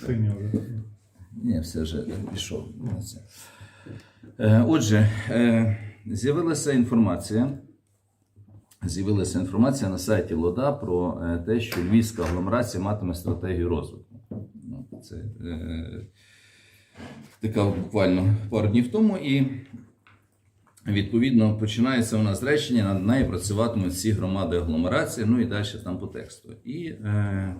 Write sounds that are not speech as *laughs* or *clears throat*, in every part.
Прийняв. Ні, все вже пішов. Е, Отже, е, з'явилася інформація. З'явилася інформація на сайті Лода про е, те, що львівська агломерація матиме стратегію розвитку. Ну, Це е, така буквально пару днів тому. І відповідно починається у нас речення, над нею працюватимуть всі громади агломерації, ну і далі там по тексту. І е,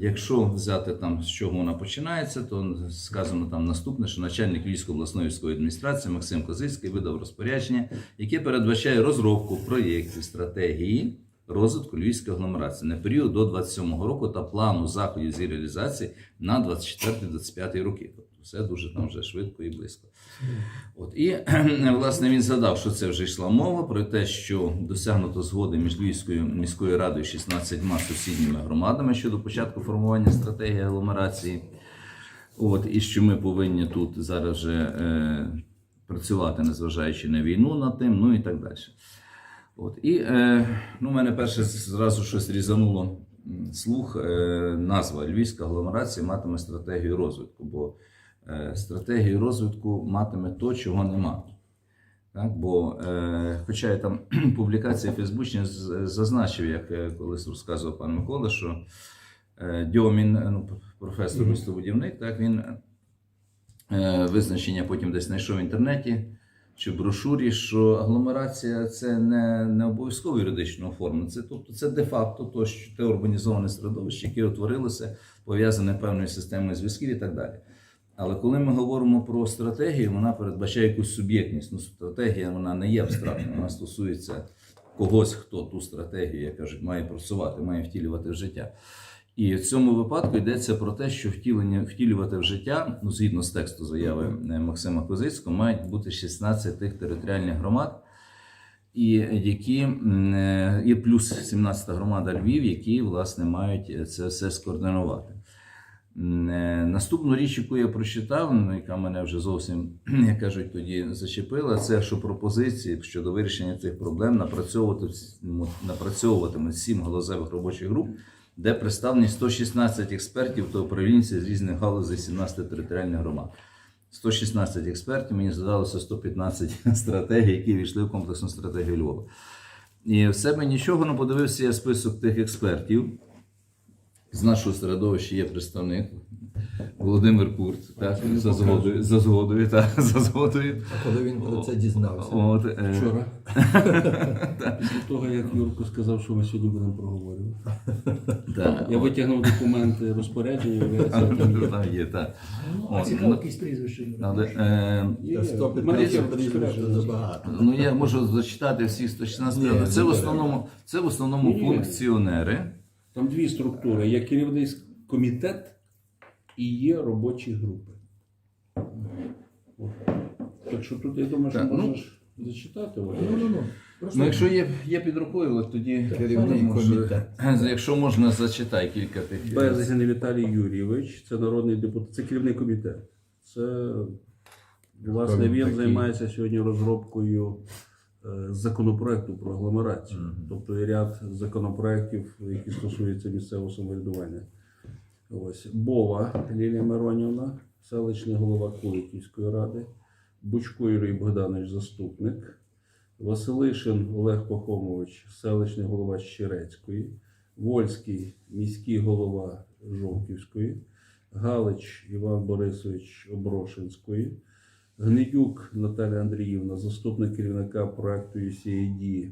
Якщо взяти там з чого вона починається, то сказано там наступне, що начальник військово-обласної військової адміністрації Максим Козицький видав розпорядження, яке передбачає розробку проєктів стратегії розвитку Львівської агломерації на період до 27 року та плану заходів з її реалізації на 24-25 роки. Все дуже там вже швидко і близько. От і *clears throat* власне він згадав, що це вже йшла мова про те, що досягнуто згоди між Львівською міською радою 16 сусідніми громадами щодо початку формування стратегії агломерації. От і що ми повинні тут зараз вже е, працювати, незважаючи на війну над тим, ну і так далі. От і е, ну, мене перше зразу щось різануло слух. Е, назва Львівська агломерація матиме стратегію розвитку, бо стратегію розвитку матиме то, чого нема. Так, бо, е, хоча я там *clears throat* публікації Фейсбучні зазначив, як е, колись розказував пан Микола, що е, Дьомін, е, ну, професор містобудівник, так, він е, визначення потім десь знайшов в інтернеті чи в брошурі, що агломерація це не, не обов'язково юридично оформлено. Це, тобто це де-факто то, що те урбанізоване середовище, яке утворилося, пов'язане певною системою зв'язків і так далі. Але коли ми говоримо про стратегію, вона передбачає якусь суб'єктність. Ну, стратегія вона не є абстрактною, вона стосується когось, хто ту стратегію, як кажуть, має просувати, має втілювати в життя. І в цьому випадку йдеться про те, що втілення, втілювати в життя, ну, згідно з тексту заяви е, Максима Козицького, мають бути 16 тих територіальних громад, і які е, і плюс 17 громада Львів, які власне мають це все скоординувати. Е, Наступну річ, яку я прочитав, ну, яка мене вже зовсім, *clears throat* як кажуть, тоді зачепила, це що пропозиції щодо вирішення цих проблем напрацьовувати напрацьовуватимуть сім галузевих робочих груп, де представлені 116 експертів та управлінців з різних галузей 17 територіальних громад. 116 експертів, мені здалося 115 *laughs* стратегій, які війшли в комплексну стратегію Львова. І в себе нічого не подивився я список тих експертів. З нашого середовища є представник Володимир Курт, так, за згодою, за згодою, так, *laughs* за згодою. А коли він про це дізнався? От, е, Вчора. *laughs* Після того, як Юрко сказав, що ми сьогодні будемо проговорювати. так, Я витягнув документи розпорядження, виявляється, *laughs* там є. так. Ну, а цікаво, ну, якісь прізвища. Але, е, Є, Та є. 115 Мене є прізвищ забагато. ну я можу зачитати всі 116, це в основному, це в основному функціонери. Там дві структури: є керівний комітет і є робочі групи. От. Так що тут, я думаю, що Так, ну. можна ж зачитати. Оля. Ну, ну, ну. Ну, якщо є, є під рукою, от тоді Керівний може, комітет. Якщо можна, зачитай кілька тих. Безгін Віталій Юрійович, це народний депутат, це керівний комітет. Це власне Такий. він займається сьогодні розробкою законопроекту про агломерацію, Мгм. тобто і ряд законопроєктів, які стосуються місцевого самоврядування. Ось. Бова Лілія Миронівна, селищний голова Куликівської ради, Бучко Юрій Богданович, заступник, Василишин Олег Пахомович, селищний голова Щерецької, Вольський міський голова Жовківської, Галич Іван Борисович Оброшинської, Гнедюк Наталя Андріївна, заступник керівника проекту USAID,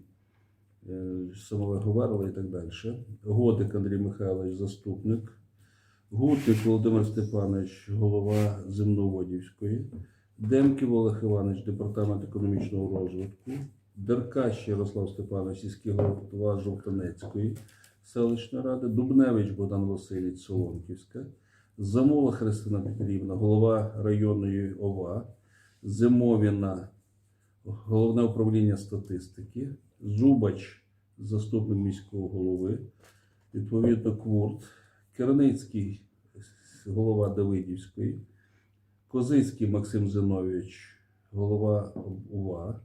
е, самого говорили і так далі. Годик Андрій Михайлович, заступник, Гутник Володимир Степанович, голова Земноводівської, Демків Олег Іванович, департамент економічного розвитку, Деркащ Ярослав Степанович, сільський голова Жовтанецької селищної ради, Дубневич Богдан Васильович, Солонківська, Замова Христина Петрівна, голова районної ОВА, Зимовіна, головне управління статистики, Зубач, заступник міського голови, відповідно Квурт, Керницький, голова Давидівської, Козицький Максим Зиновійович, голова УВА,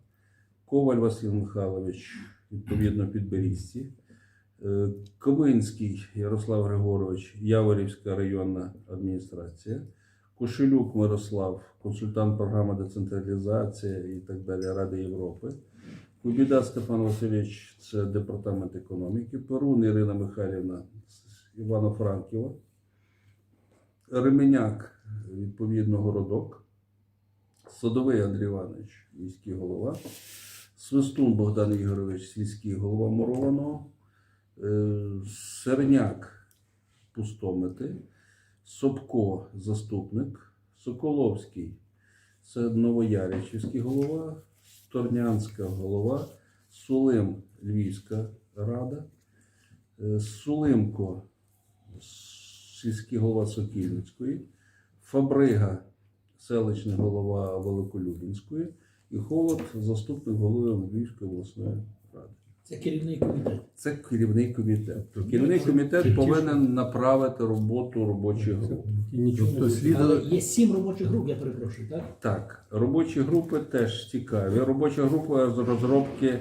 Коваль Василь Михайлович, відповідно Підберізці, Е, Ярослав Григорович, Яворівська районна адміністрація, Кошелюк Мирослав, консультант програми децентралізації і так далі Ради Європи. Кубіда Степан Васильович, це департамент економіки, Перун Ірина Михайлівна Івано-Франківа, Ременяк, відповідно, городок, Садовий Андрій Іванович, міський голова, Свистун Богдан Ігорович, сільський голова Мурованого, Е, Серняк Пустомити, Собко заступник, Соколовський це Новояричівський голова, Торнянська голова, Сулим Львівська рада, е, Сулимко сільський голова Сокільницької, Фабрига селищний голова Великолюбінської і Холод заступник голови Львівської обласної. Це керівний комітет. Це керівний комітет. Керівний комітет повинен направити роботу робочих груп. Тобто слід Але є сім робочих груп, я перепрошую, так? Так, робочі групи теж цікаві. Робоча група з розробки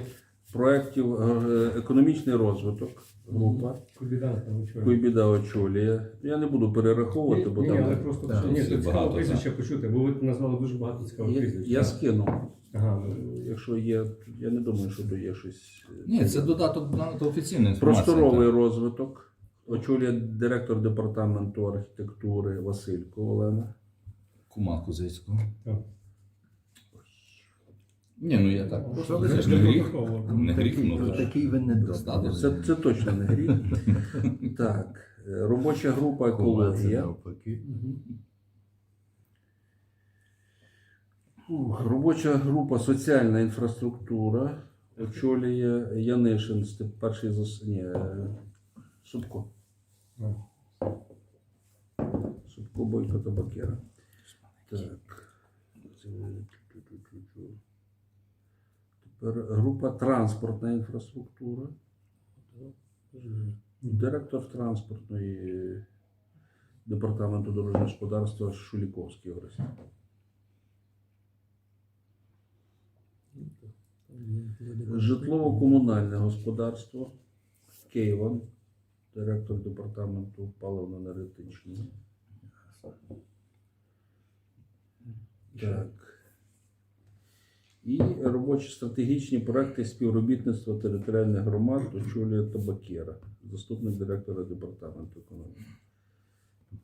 проєктів е, економічний розвиток. Група. Там очолює. Куйбіда очолює. Я не буду перераховувати, бо Ні, але там. просто Так, ні, це цікаво багато, прізвище почути, бо ви назвали дуже багато цікавих Я, прізвищ. я скину. Ага, ну, Якщо є, я не думаю, що то є щось. е, Ні, це додаток до офіційної інформації. Просторовий так. розвиток. Очолює директор департаменту архітектури Василько Олена. Кума Кузицького. так. Ні, ну я так. Просто це ж не гріх. Не гріх, такий, ну. такий ви не Стати. Це, це точно не гріх. *laughs* Так, е, робоча група екологія. Робоча група соціальна інфраструктура. Очолює Янишин, перший зас... Ні, е, Супко. А. Супко Бойко Табакера. Так. Тепер група транспортна інфраструктура. Директор транспортної департаменту дорожнього господарства Шуліковський Орест. Житлово-комунальне господарство Києва, директор департаменту паливно-енергетичного. Так. І робочі стратегічні проекти співробітництва територіальних громад очолює Табакера, заступник директора департаменту економіки.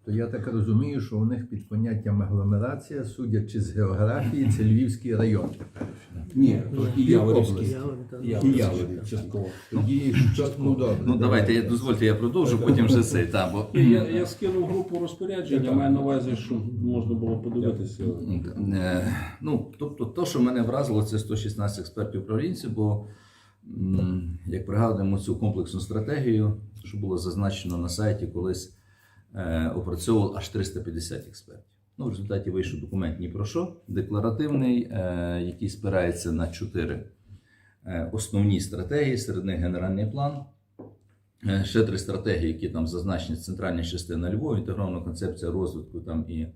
То я так розумію, що у них під поняттям агломерація, судячи з географії, це Львівський район. Ні, і Яворівський. Яворівський. І Яворів, частково. Тоді ну добре. Ну давайте, я- дозвольте, я продовжу, потім вже цей. Та, бо... Ні, Я, я скинув групу розпорядження, маю на увазі, щоб можна було подивитися. Е, Ну, тобто, то, що мене вразило, це 116 експертів управлінців, бо м, як пригадуємо цю комплексну стратегію, що було зазначено на сайті, колись опрацьовував аж 350 експертів. Ну, в результаті вийшов документ ні про що, декларативний, е, який спирається на чотири е, основні стратегії, серед них генеральний план. Е, Ще три стратегії, які там зазначені центральна частина Львова, інтегрована концепція розвитку там і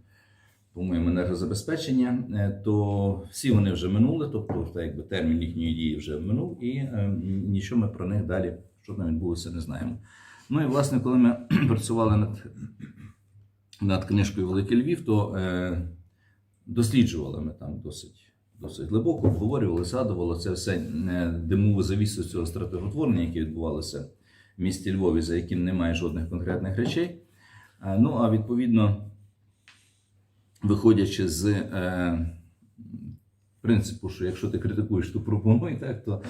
по-моєму, енергозабезпечення, е, то всі вони вже минули, тобто так, якби термін їхньої дії вже минув, і е, нічого ми про них далі, що там відбулося, не знаємо. Ну і власне, коли ми *clears throat* працювали над, над книжкою Великий Львів, то е, досліджували ми там досить. Досить глибоко обговорювали, згадували це все е, димову завісу цього стратеготворення, яке відбувалося в місті Львові, за яким немає жодних конкретних речей. Е, Ну а відповідно, виходячи з е, принципу, що якщо ти критикуєш, то пропонуй, так, то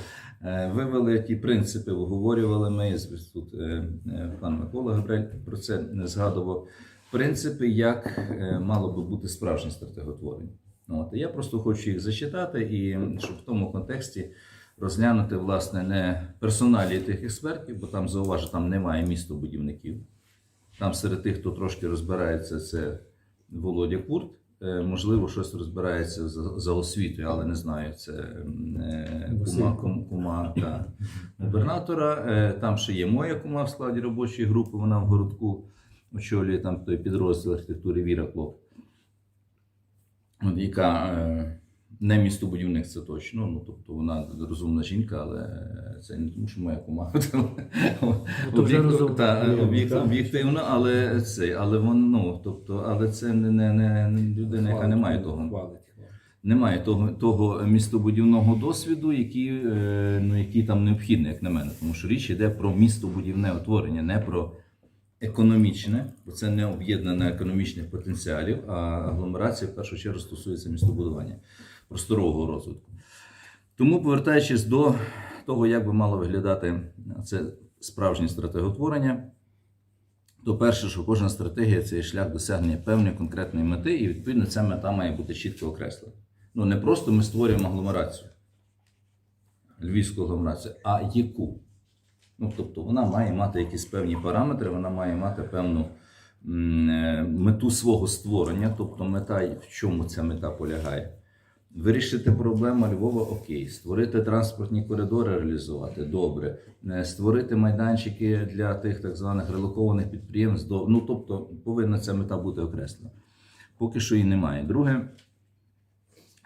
е, вивели ті принципи, обговорювали ми. Тут е, е, пан Микола Габрель про це не згадував. Принципи, як мало би бути справжнє стратеготворення. От, я просто хочу їх зачитати, і щоб в тому контексті розглянути власне не персоналі тих експертів, бо там зауважу, там немає містобудівників. Там серед тих, хто трошки розбирається, це Володя Курт. Е, Можливо, щось розбирається за, за освітою, але не знаю. Це е, кума, кум, кума та губернатора. Е, Там ще є моя кума в складі робочої групи. Вона в городку очолює там той підрозділ архітектури Віра Клоп, яка не містобудівник, це точно. Ну, тобто вона розумна жінка, але це не тому, що моя команда. *laughs* то вже Об'єк- розумно. та, Ну. Об'єктивно, але це, але воно, ну, тобто, але це не, не, не, людина, яка не має того. Немає того, того містобудівного досвіду, який, е, ну, який там необхідний, як на мене. Тому що річ йде про містобудівне утворення, не про економічне, бо це не об'єднане економічних потенціалів, а агломерація в першу чергу стосується містобудування, просторового розвитку. Тому, повертаючись до того, як би мало виглядати це справжнє стратеготворення, то перше, що кожна стратегія це є шлях досягнення певної конкретної мети, і відповідно ця мета має бути чітко окреслена. Ну не просто ми створюємо агломерацію, львівську агломерацію, а яку? Ну, тобто вона має мати якісь певні параметри, вона має мати певну е, мету свого створення, тобто мета, в чому ця мета полягає. Вирішити проблему Львова окей, створити транспортні коридори, реалізувати добре, Е, створити майданчики для тих так званих релокованих підприємств. Ну тобто повинна ця мета бути окреслена. Поки що її немає. Друге,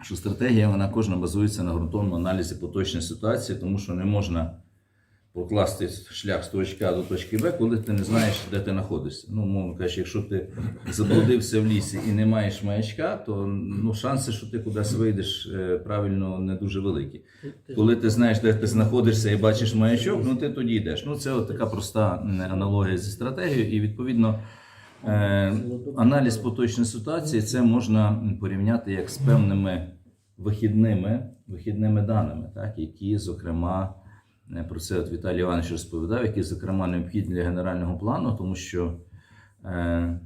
що стратегія вона кожна базується на ґрунтовному аналізі поточної ситуації, тому що не можна прокласти шлях з точки А до точки Б, коли ти не знаєш, де ти знаходишся. Ну, мовно кажучи, якщо ти заблудився в лісі і не маєш маячка, то ну, шанси, що ти кудись вийдеш е, правильно, не дуже великі. Коли ти знаєш, де ти знаходишся і бачиш маячок, ну ти тоді йдеш. Ну, це от така проста аналогія зі стратегією, і відповідно. Е, аналіз поточної ситуації це можна порівняти як з певними вихідними, вихідними даними, так, які, зокрема, про це от Віталій Іванович розповідав, які, зокрема, необхідні для генерального плану, тому що е,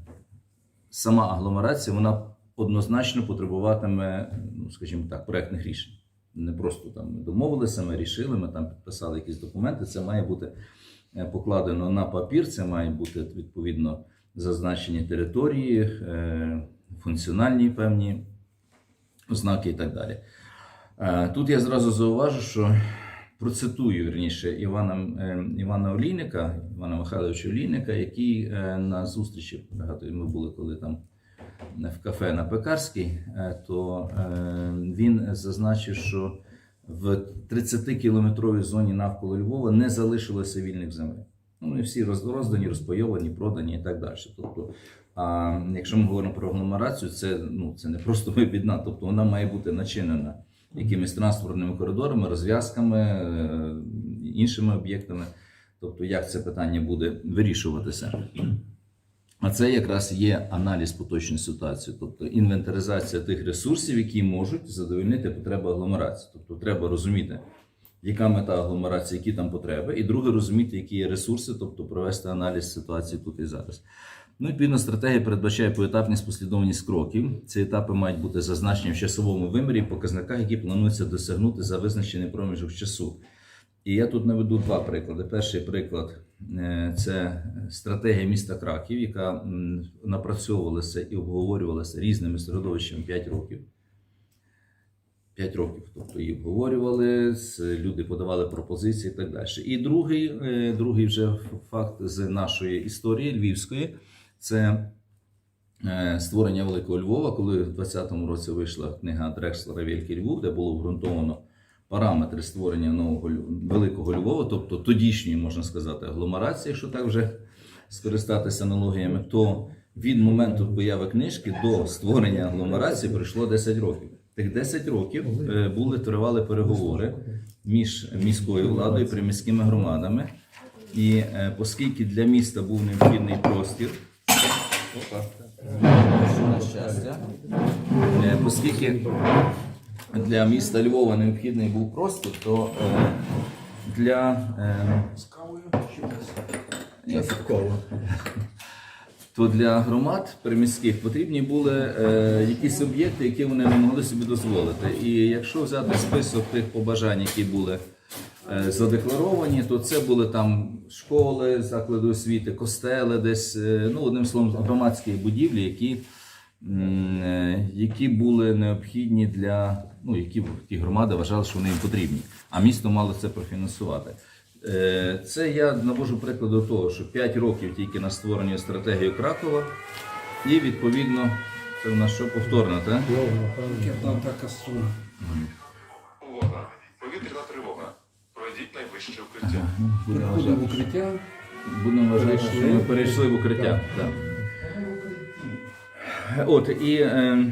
сама агломерація вона однозначно потребуватиме, ну, скажімо так, проектних рішень. Не просто там ми домовилися, ми рішили, ми там підписали якісь документи. Це має бути е, покладено на папір, це має бути відповідно зазначені території, е, функціональні певні ознаки і так далі. Е, Тут я зразу зауважу, що процитую вірніше Івана, е, Івана Олійника, Івана Михайловича Олійника, який е, на зустрічі, пригадую, ми були коли там в кафе на Пекарській, е, то він зазначив, що в 30-кілометровій зоні навколо Львова не залишилося вільних земель. Ну, вони всі роздані, розпайовані, продані і так далі. Тобто, а якщо ми говоримо про агломерацію, це, ну, це не просто вибідна, тобто вона має бути начинена якимись транспортними коридорами, розв'язками, е, іншими об'єктами. Тобто, як це питання буде вирішуватися. А це якраз є аналіз поточної ситуації, тобто інвентаризація тих ресурсів, які можуть задовольнити потреби агломерації. Тобто треба розуміти, яка мета агломерації, які там потреби, і друге розуміти, які є ресурси, тобто провести аналіз ситуації тут і зараз. Ну, відповідно, стратегія передбачає поетапність послідовність кроків. Ці етапи мають бути зазначені в часовому вимірі показниках, які планується досягнути за визначений проміжок часу. І я тут наведу два приклади. Перший приклад е, це стратегія міста Краків, яка напрацьовувалася і обговорювалася різними середовищами 5 років. 5 років. Тобто її обговорювали, люди подавали пропозиції і так далі. І другий, е, другий вже факт з нашої історії львівської це е, створення Великого Львова, коли в 20-му році вийшла книга Дрекслера Великий Львов, де було обґрунтовано параметри створення нового Великого Львова, тобто тодішньої, можна сказати, агломерації, якщо так вже скористатися аналогіями, то від моменту появи книжки до створення агломерації пройшло 10 років. Тих 10 років е, були тривали переговори між міською владою і приміськими громадами. І е, оскільки для міста був необхідний простір, На щастя, Е, оскільки для міста Львова необхідний був простір, то е, для е, то для громад приміських потрібні були якісь об'єкти, які вони не могли собі дозволити. І якщо взяти список тих побажань, які були задекларовані, то це були там школи, заклади освіти, костели, десь, е, ну одним словом, громадські будівлі, які, е, які були необхідні для ну, які ті громади вважали, що вони їм потрібні, а місто мало це профінансувати. Е, Це я навожу приклад до того, що 5 років тільки на створення стратегії Кракова, і відповідно Це у нас що повторно, так? Ракетна атака Сум. Найближче укриття. Будемо Переходимо в укриття. будемо вважати, що ми перейшли в укриття. Так. От, і е!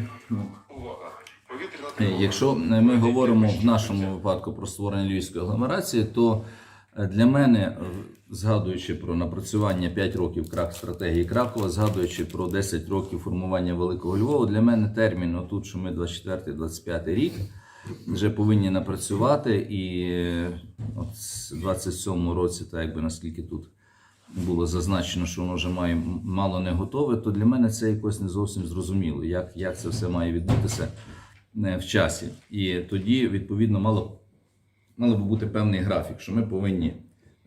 Повітряна Е. Якщо ми говоримо в нашому випадку про створення львівської агломерації, то е, для мене, е, згадуючи про напрацювання 5 років крак стратегії Кракова, згадуючи про 10 років формування Великого Львова, для мене термін, отут, що ми 24-25 рік, вже повинні напрацювати, і от в 27-му році, так якби наскільки тут було зазначено, що воно вже має мало не готове, то для мене це якось не зовсім зрозуміло, як, як це все має відбутися е, в часі. І тоді, відповідно, мало, мало би бути певний графік, що ми повинні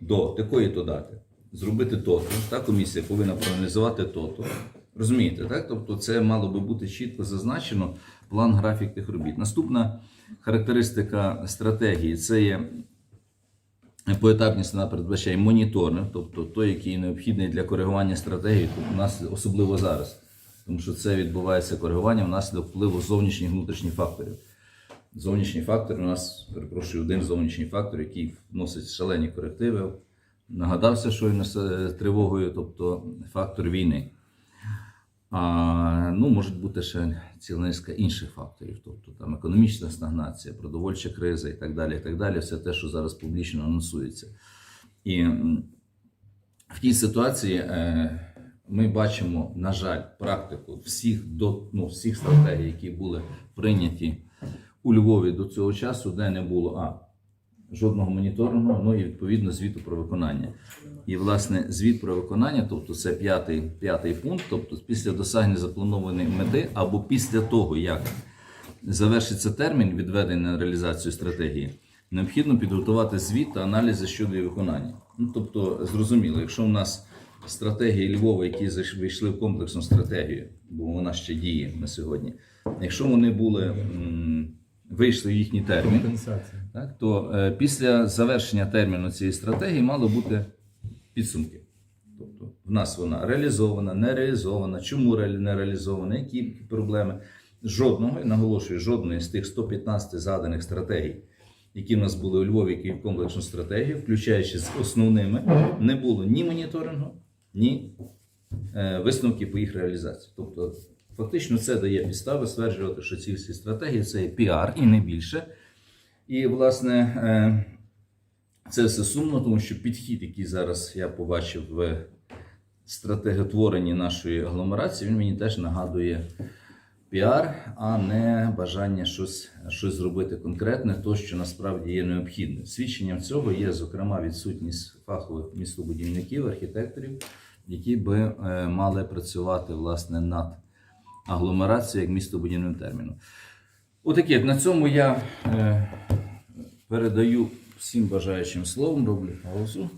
до такої-то дати зробити то-то. Та комісія повинна проаналізувати то-то. Розумієте, так? Тобто це мало би бути чітко зазначено план графік тих робіт. Наступна характеристика стратегії це є поетапність вона передбачає моніторинг, тобто той, який необхідний для коригування стратегії, у нас особливо зараз, тому що це відбувається коригування внаслідок впливу зовнішніх і внутрішніх факторів. Зовнішній фактор у нас, перепрошую, один зовнішній фактор, який вносить шалені корективи. Нагадався щойно з е, тривогою, тобто фактор війни. А, ну, можуть бути ще ціла низка інших факторів, тобто там економічна стагнація, продовольча криза і так далі. і так далі. Все те, що зараз публічно анонсується. І в тій ситуації е, ми бачимо, на жаль, практику всіх, до, ну, всіх стратегій, які були прийняті у Львові до цього часу, де не було а, жодного моніторингу, ну і відповідно звіту про виконання. І, власне, звіт про виконання, тобто це п'ятий, п'ятий пункт, тобто після досягнення запланованої мети або після того, як завершиться термін відведення на реалізацію стратегії, необхідно підготувати звіт та аналізи щодо її виконання. Ну, тобто, зрозуміло, якщо в нас стратегії Львова, які зайш- вийшли в комплексну стратегію, бо вона ще діє на сьогодні, якщо вони були вийшли їхній термін, так, то е, після завершення терміну цієї стратегії мало бути підсумки. Тобто в нас вона реалізована, не реалізована, чому не реалізована, які проблеми. Жодного, наголошую, жодної з тих 115 заданих стратегій, які в нас були у Львові, які в комплексну стратегію, включаючи з основними, не було ні моніторингу, ні е, висновків по їх реалізації. Тобто, фактично, це дає підстави стверджувати, що ці всі стратегії це є піар і не більше. І, власне, е, це все сумно, тому що підхід, який зараз я побачив в стратеготворенні нашої агломерації, він мені теж нагадує піар, а не бажання щось, щось зробити конкретне, то, що насправді є необхідним. Свідченням цього є, зокрема, відсутність фахових містобудівників, архітекторів, які би е, мали працювати власне над агломерацією як містобудівним терміном. Отаке, на цьому я е, передаю всім бажаючим словом, роблю паузу.